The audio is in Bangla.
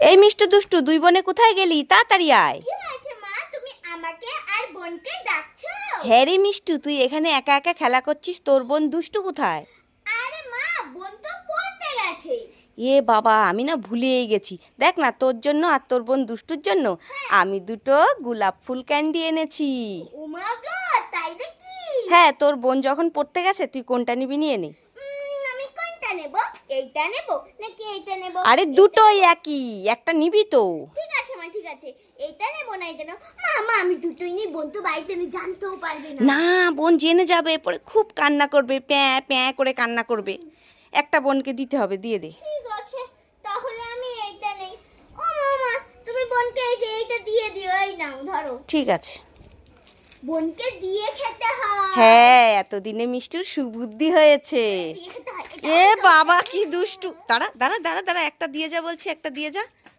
এই মিষ্টি দুষ্টু দুই বোনে কোথায় গেলি? তাড়াতাড়ি আয়। কি হয়েছে মা? তুমি আমাকে আর বোনকে ডাকছো? হ্যাঁ রে মিষ্টু তুই এখানে একা একা খেলা করছিস তোর বোন দুষ্টু কোথায়? আরে মা বোন তো পড়তে গেছে। এ বাবা আমি না ভুলেই গেছি। দেখ না তোর জন্য আর তোর বোন দুষ্টুর জন্য আমি দুটো গোলাপ ফুল ক্যান্ডি এনেছি। ও মা গো তাই নাকি? হ্যাঁ তোর বোন যখন পড়তে গেছে তুই কোনটা নিবি নিয়ে নে উম, আমি কোনটা নেব এইটা নেব? নাকি এইটা নেব? আরে দুটোই একই একটা নিবি তো। ঠিক আছে মা ঠিক আছে। এইটা নেব না এইটা নেব। মা মা আমি দুটোই নিই বোন তো বাড়িতে নেই জানতেও পারবে না। না বোন জেনে যাবে পরে খুব কান্না করবে প্যাঁ প্যাঁ করে কান্না করবে। একটা বোনকে দিতে হবে দিয়ে দে। ঠিক আছে তাহলে আমি এইটা নেই। ও মামা তুমি বোনকে এই যে এইটা দিয়ে দিও এই নাও ধরো। ঠিক আছে। বোনকে দিয়ে খেতে হয়। হ্যাঁ এতদিনে মিষ্টির সুবুদ্ধি হয়েছে। হয়। এ বাবা কি দুষ্টু। দাঁড়া দাঁড়া দাঁড়া দাঁড়া একটা দিয়ে যা বলছি একটা দিয়ে যা।